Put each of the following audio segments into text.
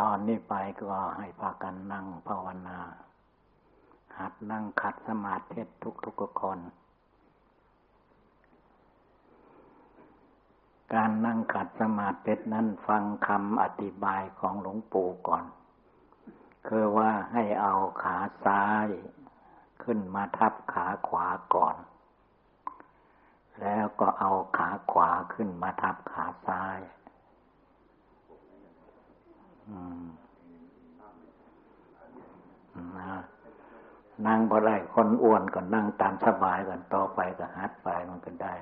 ตอนนี้ไปก็ให้พากันนั่งภาวนา หัดนั่งขัดสมาธิทุกทุกคน การนั่งขัดสมาธินั้นฟังคำอธิบายของหลวงปู่ก่อน คือว่าให้เอาขาซ้ายขึ้นมาทับขาขวาก่อน แล้วก็เอาขาขวาขึ้นมาทับขาซ้าย นั่งพอได้คนอ้วนก็นั่งตามสบายกันต่อไปก็ฮัดไปมันก็ได้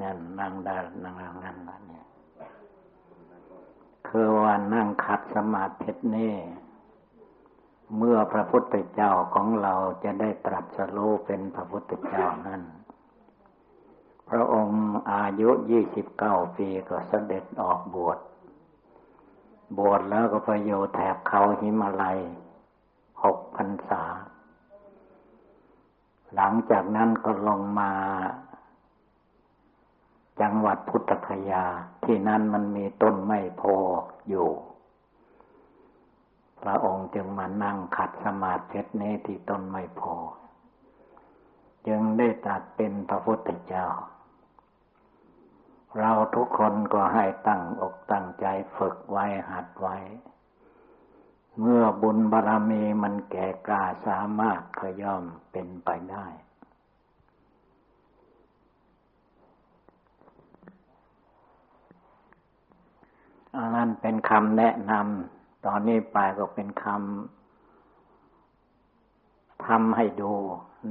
นั่นนั่งได้นั่งนั่งนั่งเนี่ยคือว่านั่งขัดสมาธินี่เมื่อพระพุทธเจ้าของเราจะได้ตรัสรู้เป็นพระพุทธเจ้านั้น พระองค์อายุยี่สิบเก้าปีก็เสด็จออกบวช บวชแล้วก็ไปอยู่แถบเขาหิมาลัยหกพรรษา หลังจากนั้นก็ลงมา จังหวัดพุทธคยา ที่นั่นมันมีต้นไม้โพอยู่ พระองค์จึงมานั่งขัดสมาธินี้ที่ต้นไม้โพจึงได้ตัดเป็นพระพุทธเจ้า เราทุกคนก็ให้ตั้งอกตั้งใจฝึกไว้หัดไว้ เมื่อบุญบารรมีมันแก่กล้าสามารถก็ย่อมเป็นไปได้ อันนั้นเป็นคำแนะนำตอนนี้ไปก็เป็นคำทำให้ดู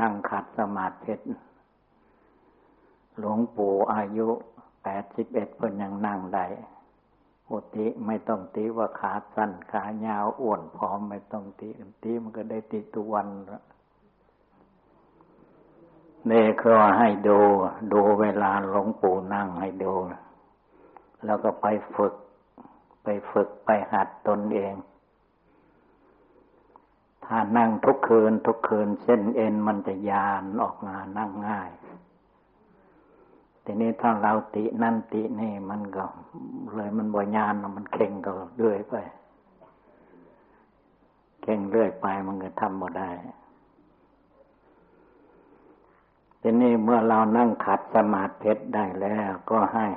นั่งขัดสมาธิหลวงปู่อายุ แปดสิบเอ็ดเพิ่นยังนั่งได้อุติไม่ต้องตีว่าขาสั้นขายาวอ้วนพร้อมไม่ต้องตีตีมันก็ได้ตีตุวันละนี่คือให้ดูดูเวลาหลวงปู่นั่งให้ดู แล้วก็ไปฝึก ไปฝึกไปหัดตนเอง ถ้านั่งทุกคืนทุกคืนเส้นเอ็นมันจะยานออกมานั่งง่าย ทีนี้ถ้าเราตินั่นตินี่มันก็เลยมันบ่ยานมันเข่งก็เรื่อยไป เข่งเรื่อยไปมันก็ทำบ่ได้ทีนี้เมื่อเรานั่งขัดสมาธิได้แล้ว ก็ให้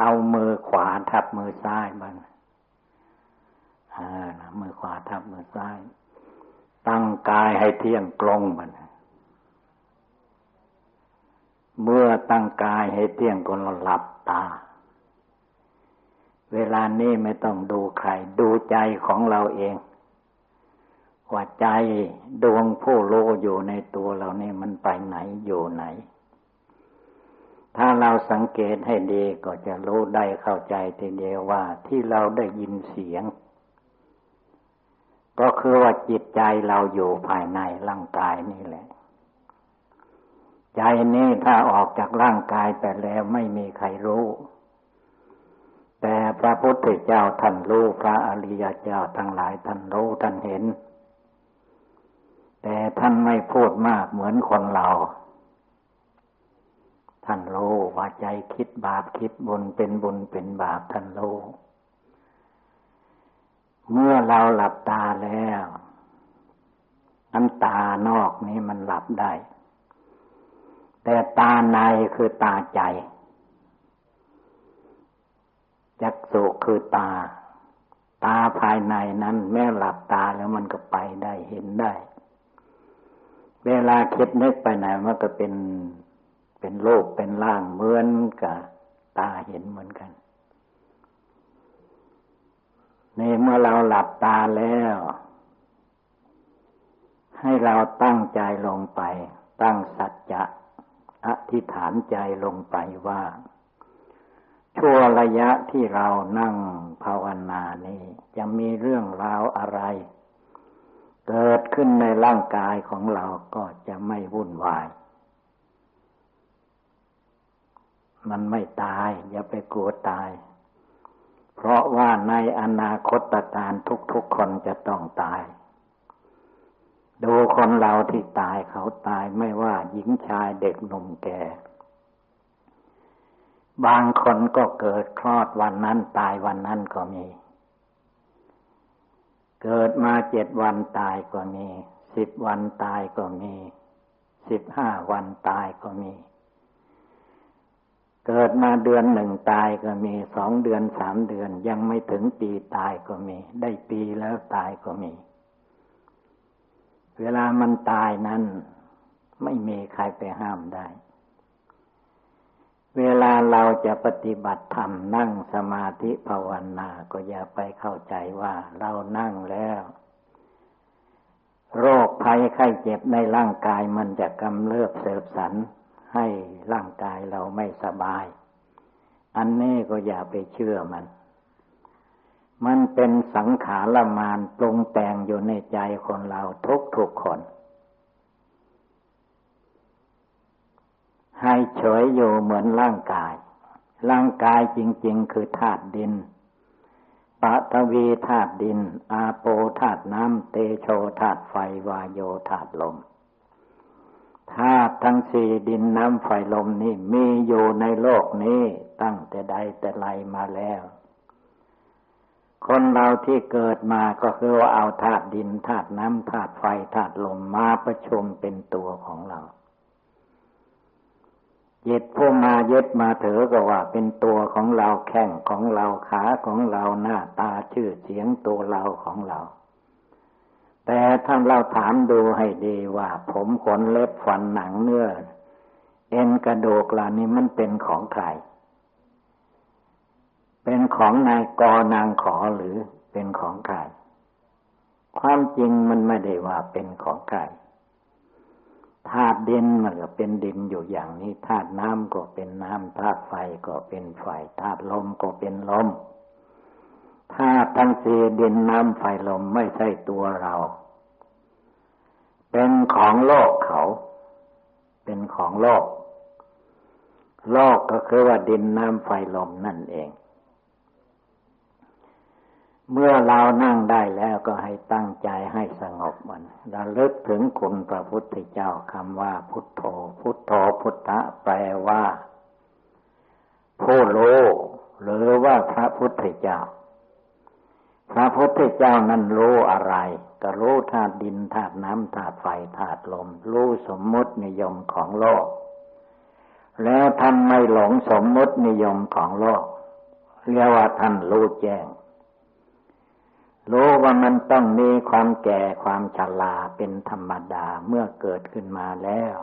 เอามือขวาทับมือซ้ายมันอ่ามือขวาทับมือซ้าย ตั้งกายให้เที่ยงตรงมัน เมื่อตั้งกายให้เที่ยงก็หลับตา เวลานี้ไม่ต้องดูใคร ดูใจของเราเองว่าใจดวงผู้โลอยู่ในตัวเรานี่มันไปไหนอยู่ไหน ถ้าเราสังเกตให้ดีก็จะรู้ได้เข้าใจทีเดียวว่าที่เราได้ยินเสียง ก็คือว่าจิตใจเราอยู่ภายในร่างกายนี่แหละ ใจนี้ถ้าออกจากร่างกายไปแล้วไม่มีใครรู้ แต่พระพุทธเจ้าท่านรู้พระอริยเจ้าทั้งหลายท่านรู้ท่านเห็น แต่ท่านไม่พูดมากเหมือนคนเรา ท่านรู้ว่าใจคิดบาปคิดบุญเป็นบุญเป็นบาปท่านรู้เมื่อเราหลับตาแล้ว อันตานอกนี้มันหลับได้ แต่ตาในคือตาใจ จักสุคือตา ตาภายในนั้น แม้หลับตาแล้วมันก็ไปได้เห็นได้ เวลาคิดนึกไปไหนมันก็เป็นเป็นโลกเป็นร่างเหมือนกับตาเห็นเหมือนกันนี่เมื่อเราหลับตาแล้ว ให้เราตั้งใจลงไป ตั้งสัจจะ อธิษฐานใจลงไปว่า ชั่วระยะที่เรานั่งภาวนานี้จะมีเรื่องราวอะไร เกิดขึ้นในร่างกายของเราก็จะไม่วุ่นวาย มันไม่ตาย อย่าไปกลัวตาย เพราะว่าในอนาคตการทุกๆคนจะต้องตาย ดูคนเราที่ตายเขาตายไม่ว่าหญิงชายเด็กหนุ่มแก่ บางคนก็เกิดคลอดวันนั้นตายวันนั้นก็มี เกิดมาเจ็ดวันตายก็มีสิบวันตายก็มีสิบห้าวันตายก็มี เกิดมาเดือนหนึ่งตายก็มีสองเดือนสามเดือนยังไม่ถึงปีตายก็มี ได้ปีแล้วตายก็มี เวลามันตายนั้น ไม่มีใครไปห้ามได้ เวลาเราจะปฏิบัติธรรมนั่งสมาธิภาวนาก็อย่าไปเข้าใจว่าเรานั่งแล้ว โรคภัยไข้เจ็บในร่างกายมันจะกำเริบเสบสัน ให้ร่างกายเราไม่สบาย อันนี้ก็อย่าไปเชื่อมัน มันเป็นสังขารมานปรุงแต่งอยู่ในใจคนเราทุกทุกคน ให้เฉยอยู่เหมือนร่างกาย ร่างกายจริง ๆ คือธาตุดินปฐวีธาตุดิน อาโปธาตุน้ำ เตโชธาตุไฟ วายโยธาตุลมธาตุทั้งสี่ดินน้ำไฟลมนี่มีอยู่ในโลกนี้ตั้งแต่ใดแต่ไรมาแล้ว คนเราที่เกิดมาก็คือว่าเอาธาตุดินธาตุน้ำธาตุไฟธาตุลมมาประชุมเป็นตัวของเราจิตผู้มายึดมาถือก็ว่าเป็นตัวของเราแข้งของเราขาของเราหน้าตาชื่อเสียงตัวเราของเรา แต่ถ้าเราถามดูให้ดีว่า ผมขนเล็บฟันหนังเนื้อเอ็นกระดูกเหล่านี้มันเป็นของใคร เป็นของนายกนางขอหรือเป็นของใครความจริงมันไม่ได้ว่าเป็นของใครธาตุดินมันก็เป็นดินอยู่อย่างนี้ธาตุน้ำก็เป็นน้ำธาตุไฟก็เป็นไฟธาตุลมก็เป็นลมธาตุทั้งสี่ดินน้ำไฟลมไม่ใช่ตัวเรา เป็นของโลกเขา เป็นของโลก โลกก็คือว่าดินน้ำไฟลมนั่นเอง เมื่อเรานั่งได้แล้วก็ให้ตั้งใจให้สงบมันระลึกถึงคุณพระพุทธเจ้าคำว่าพุทโธ พุทโธพุทธะแปลว่าผู้รู้หรือว่าพระพุทธเจ้า พระพุทธเจ้านั้นรู้อะไร ก็รู้ธาตุดินธาตุน้ำธาตุไฟธาตุลม รู้สมมุตินิยมของโลก แล้วท่านไม่หลงสมมุตินิยมของโลก เรียกว่าท่านรู้แจ้ง รู้ว่ามันต้องมีความแก่ความชราเป็นธรรมดาเมื่อเกิดขึ้นมาแล้ว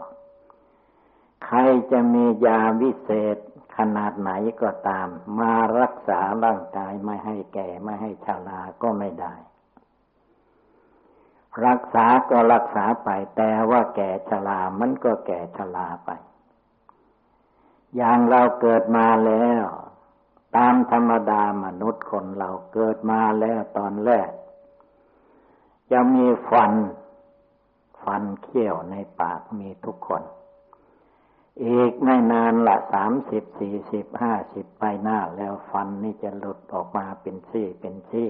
ใครจะมียาวิเศษขนาดไหนก็ตาม มารักษาร่างกายไม่ให้แก่ไม่ให้ชราก็ไม่ได้ รักษาก็รักษาไปแต่ว่าแก่ชรามันก็แก่ชราไป อย่างเราเกิดมาแล้ว ตามธรรมดามนุษย์คนเราเกิดมาแล้วตอนแรก จะมีฟัน ฟันเขี้ยวในปากมีทุกคน อีกไม่นานละสามสิบสี่สิบห้าสิบไปหน้า แล้วฟันนี่จะหลุดออกมาเป็นซี่เป็นซี่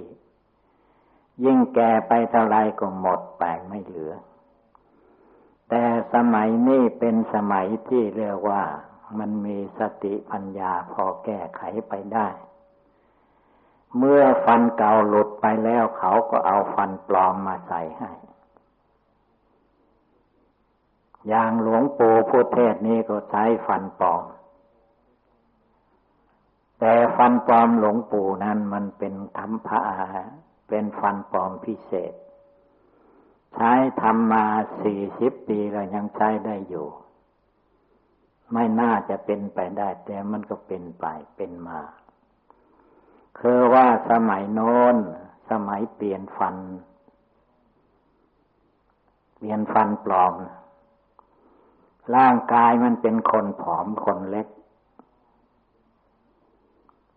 ยิ่งแก่ไปเท่าไรก็หมดไปไม่เหลือ แต่สมัยนี้เป็นสมัยที่เรียกว่า มันมีสติปัญญาพอแก้ไขไปได้ เมื่อฟันเก่าหลุดไปแล้วเขาก็เอาฟันปลอมมาใส่ให้ อย่างหลวงปู่พุทเทศนี้ก็ใช้ฟันปลอม แต่ฟันปลอมหลวงปู่นั้นมันเป็นธรรมพระเป็นฟันปลอมพิเศษ ใช้ทำมาสี่สิบปีแล้วยังใช้ได้อยู่ ไม่น่าจะเป็นไปได้ แต่มันก็เป็นไปเป็นมา คือว่าสมัยโน้น สมัยเปลี่ยนฟัน เปลี่ยนฟันปลอม ร่างกายมันเป็นคนผอมคนเล็ก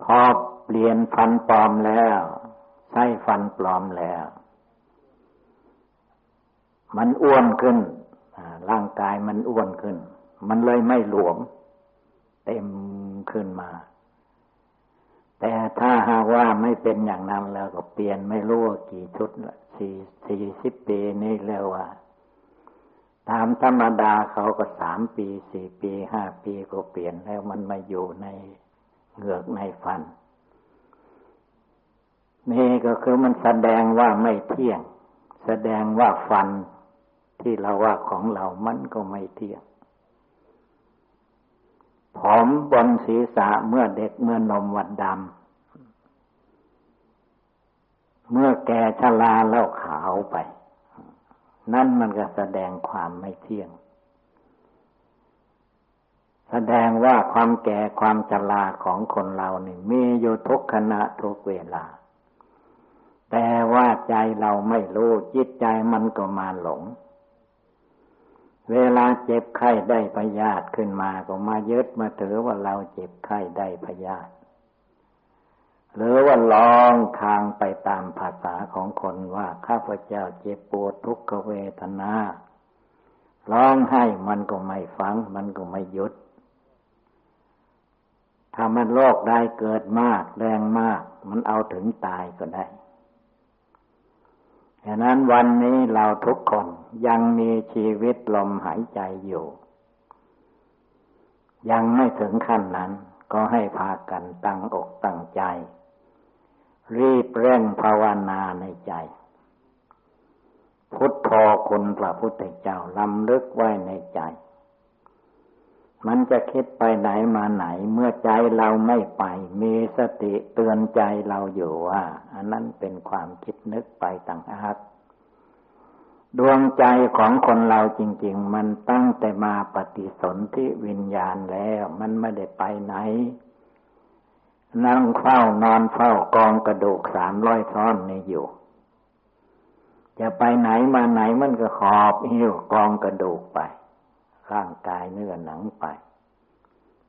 พอเปลี่ยนฟันปลอมแล้วใช้ฟันปลอมแล้ว มันอ้วนขึ้นร่างกายมันอ้วนขึ้น มันเลยไม่หลวม เต็มขึ้นมา แต่ถ้าหากว่าไม่เป็นอย่างนั้นแล้วก็เปลี่ยนไม่รู้กี่ชุดละสี่สี่สิบปีนี่แล้วว่า ตามธรรมดาเขาก็สามปีสี่ปีห้าปีก็เปลี่ยนแล้วมันมาอยู่ในเหงือกในฟัน นี่ก็คือมันแสดงว่าไม่เที่ยง แสดงว่าฟันที่เราว่าของเรามันก็ไม่เที่ยง ผมบนศีรษะเมื่อเด็กเมื่อนมวัดดำ เมื่อแก่ชราแล้วขาวไป นั่นมันก็แสดงความไม่เที่ยง แสดงว่าความแก่ความชราของคนเรานี่มีอยู่ทุกขณะทุกเวลา แต่ว่าใจเราไม่รู้จิตใจมันก็มาหลง เวลาเจ็บไข้ได้พยาธิขึ้นมาก็มายึดมาถือว่าเราเจ็บไข้ได้พยาธิหรือว่าลองทางไปตามภาษาของคนว่าข้าพเจ้าเจ็บปวดทุกขเวทนาร้องให้มันก็ไม่ฟัง มันก็ไม่หยุด ถ้ามันโรคได้เกิดมาก แรงมาก มันเอาถึงตายก็ได้ ฉะนั้นวันนี้เราทุกคนยังมีชีวิตลมหายใจอยู่ ยังไม่ถึงขั้นนั้น ก็ให้พากันตั้งอกตั้งใจ รีบเร่งภาวนาในใจ พุทโธคุณพระพุทธเจ้าลำลึกไว้ในใจ มันจะคิดไปไหนมาไหน เมื่อใจเราไม่ไป มีสติเตือนใจเราอยู่ว่า อันนั้นเป็นความคิดนึกไปต่างหากดวงใจของคนเราจริง ๆ มันตั้งแต่มาปฏิสนธิวิญญาณแล้ว มันไม่ได้ไปไหน นั่งเฝ้านอนเฝ้ากองกระดูกสามร้อยท่อนนี่อยู่ จะไปไหนมาไหนมันก็ขอบหิ้วกองกระดูกไป ร่างกายเนื้อหนังไป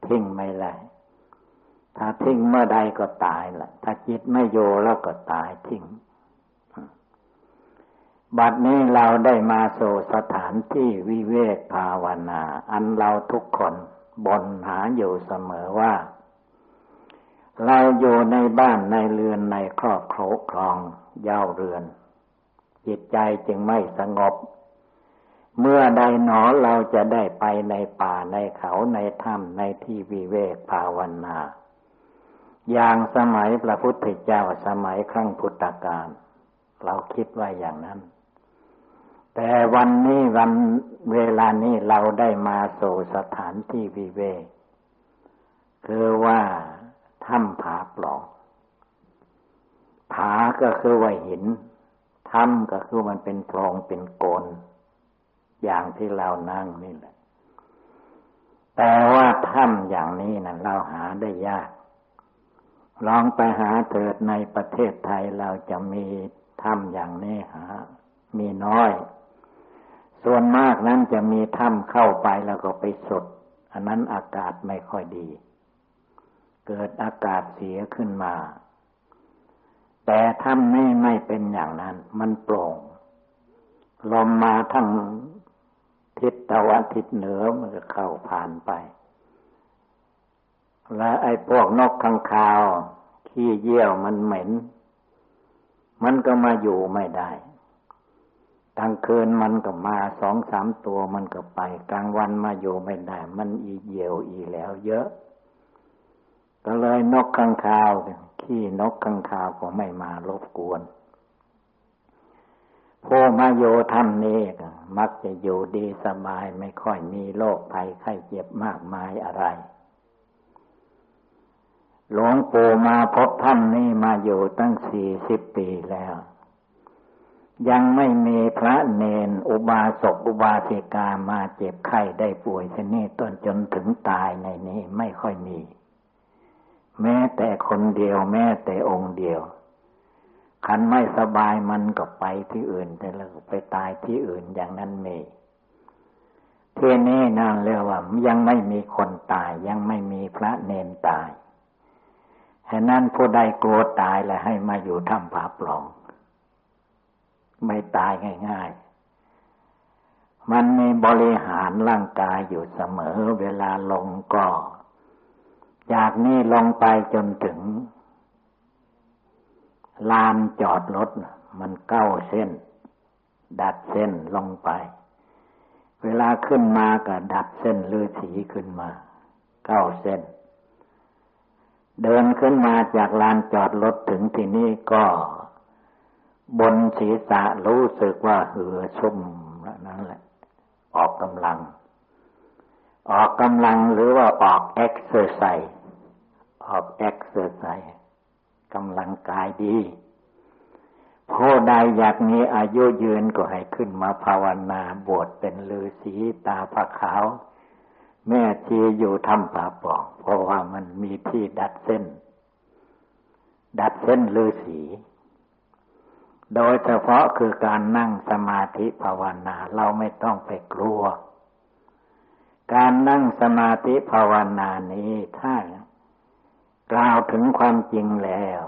ทิ้งไม่ได้ถ้าทิ้งเมื่อใดก็ตายละถ้าจิตไม่โยแล้วก็ตายทิ้ง บัดนี้เราได้มาสู่สถานที่วิเวกภาวนา อันเราทุกคนบนหาอยู่เสมอว่า เราอยู่ในบ้านในเรือนในครอบครองเย้าเรือน จิตใจจึงไม่สงบ เมื่อใดหนอเราจะได้ไปในป่าในเขาในถ้ำในที่วิเวกภาวนา อย่างสมัยพระพุทธเจ้าสมัยครั้งพุทธกาลเราคิดว่าอย่างนั้น แต่วันนี้วันเวลานี้เราได้มาสู่สถานที่วิเวกคือว่าถ้ำผาปล่องผาก็คือว่าหินถ้ำก็คือมันเป็นโพรงเป็นโกน อย่างที่เรานั่งนี่แหละ แต่ว่าถ้ำอย่างนี้นะเราหาได้ยาก ลองไปหาเถิดในประเทศไทยเราจะมีถ้ำอย่างนี้หา มีน้อย ส่วนมากนั้นจะมีถ้ำเข้าไปแล้วก็ไปสดอันนั้นอากาศไม่ค่อยดี เกิดอากาศเสียขึ้นมา แต่ถ้ำนี้ไม่เป็นอย่างนั้น มันโปร่งลมมาทั้ง ทิศตะวันทิศเหนือมันก็เข้าผ่านไป และไอ้พวกนกข้างคาว ขี้เยี่ยวมันเหม็น มันก็มาอยู่ไม่ได้กลางคืนมันก็มาสองสามตัวมันก็ไป กลางวันมาอยู่ไม่ได้ มันอีเยี่ยวอีแล้วเยอะ ก็เลยนกข้างคาวขี้นกข้างคาวก็ไม่มารบกวน ผู้มาโยธรรมนี้มักจะอยู่ดีสบายไม่ค่อยมีโรคภัยไข้เจ็บมากมายอะไร หลวงปู่มาพบธรรมนี้มาอยู่ตั้งสี่สิบปีแล้ว ยังไม่มีพระเนนอุบาสกอุบาสิกามาเจ็บไข้ได้ป่วยชนิดต้นจนถึงตายในนี้ไม่ค่อยมี แม้แต่คนเดียวแม้แต่องค์เดียว คันไม่สบายมันก็ไปที่อื่นแต่แล้วไปตายที่อื่นอย่างนั้นมีที่นี้นั่นเรียกว่า ยังไม่มีคนตาย ยังไม่มีพระเนนตายฉะนั้นผู้ใดกลัวตายแล้วให้มาอยู่ถ้ำผาปล่อง ไม่ตายง่ายๆ มันมีบริหารร่างกายอยู่เสมอเวลาลงก็ จากนี้ลงไปจนถึง ลานจอดรถมันเก้าเส้น ดัดเส้นลงไป เวลาขึ้นมาก็ดัดเส้นเลือสีขึ้นมาเก้าเส้น เดินขึ้นมาจากลานจอดรถถึงที่นี่ก็บนศีรษะรู้สึกว่าเหือชุ่มนั่นแหละ ออกกำลัง ออกกำลังหรือว่าออกเอ็กซ์เซอร์ไซส์ออกเอ็กซ์เซอร์ไซส์ กำลังกายดีผู้ใดอยากมีอายุยืนก็ให้ขึ้นมาภาวนาบวชเป็นฤาษีตาผาขาว แม่ชีอยู่ทำป่าปอง เพราะว่ามันมีที่ดัดเส้น ดัดเส้นฤาษีโดยเฉพาะคือการนั่งสมาธิภาวนาเราไม่ต้องไปกลัว การนั่งสมาธิภาวนานี้ถ้า กล่าวถึงความจริงแล้ว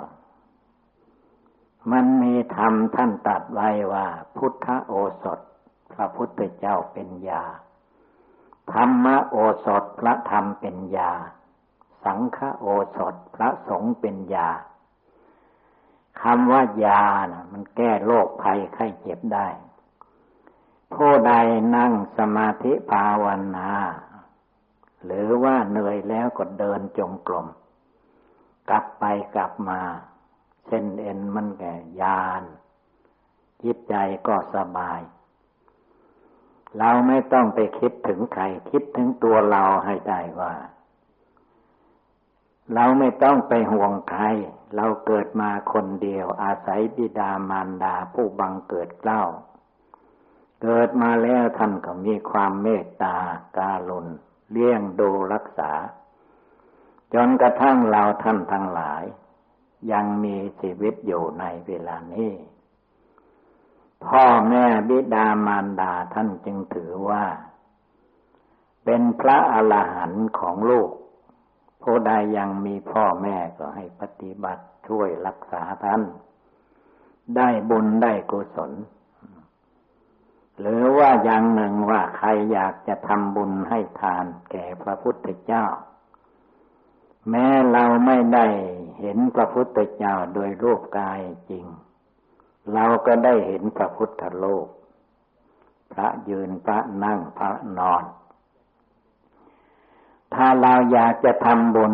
มันมีธรรมท่านตัดไว้ว่า พุทธโอสถ พระพุทธเจ้าเป็นยา ธรรมโอสถพระธรรมเป็นยา สังฆโอสถพระสงฆ์เป็นยาคำว่ายานะมันแก้โรคภัยไข้เจ็บได้ ผู้ใดนั่งสมาธิภาวนา หรือว่าเหนื่อยแล้วก็เดินจงกรม กลับไปกลับมา เส้นเอ็นมันแก่ยานจิตใจก็สบาย เราไม่ต้องไปคิดถึงใคร คิดถึงตัวเราให้ได้ว่า เราไม่ต้องไปห่วงใคร เราเกิดมาคนเดียว อาศัยบิดามารดาผู้บังเกิดเกล้า เกิดมาแล้วท่านก็มีความเมตตาการุณเลี้ยงดูรักษา จนกระทั่งเราท่านทั้งหลาย ยังมีชีวิตอยู่ในเวลานี้ พ่อแม่บิดามารดาท่านจึงถือว่า เป็นพระอรหันต์ของลูกผู้ใดยังมีพ่อแม่ก็ให้ปฏิบัติช่วยรักษาท่าน ได้บุญได้กุศล หรือว่าอย่างหนึ่งว่าใครอยากจะทำบุญให้ทานแก่พระพุทธเจ้า แม้เราไม่ได้เห็นพระพุทธเจ้าโดยรูปกายจริง เราก็ได้เห็นพระพุทธโลก พระยืนพระนั่งพระนอน ถ้าเราอยากจะทำบุญ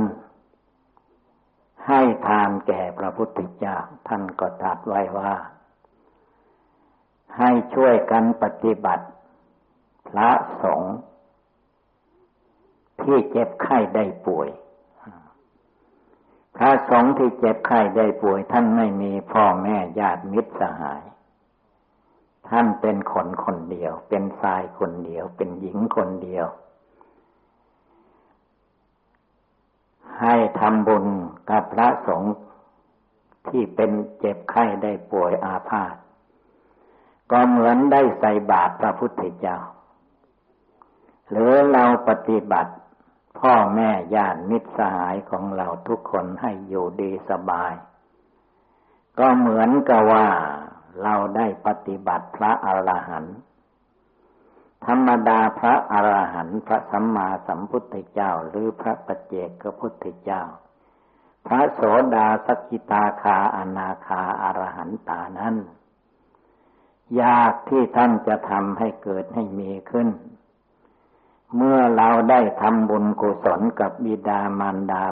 ให้ทานแก่พระพุทธเจ้า ท่านก็ตรัสไว้ว่า ให้ช่วยกันปฏิบัติ พระสงฆ์ที่เจ็บไข้ได้ป่วย พระสงฆ์ที่เจ็บไข้ได้ป่วย ท่านไม่มีพ่อแม่ญาติมิตรสหาย ท่านเป็นคนคนเดียว เป็นชายคนเดียว เป็นหญิงคนเดียว ให้ทำบุญกับพระสงฆ์ที่เป็นเจ็บไข้ได้ป่วยอาพาธก็เหมือนได้ใส่บาตรพระพุทธเจ้า หรือเราปฏิบัติ พ่อแม่ญาติมิตรสหายของเราทุกคนให้อยู่ดีสบาย ก็เหมือนกับว่าเราได้ปฏิบัติพระอรหันต์ธรรมดาพระอรหันต์พระสัมมาสัมพุทธเจ้าหรือพระปัจเจกพุทธเจ้า พระโสดาสกิตาคาอนาคาอรหันตานั้น ยากที่ท่านจะทำให้เกิดให้มีขึ้น เมื่อเราได้ทำบุญกุศลกับบิดามารดา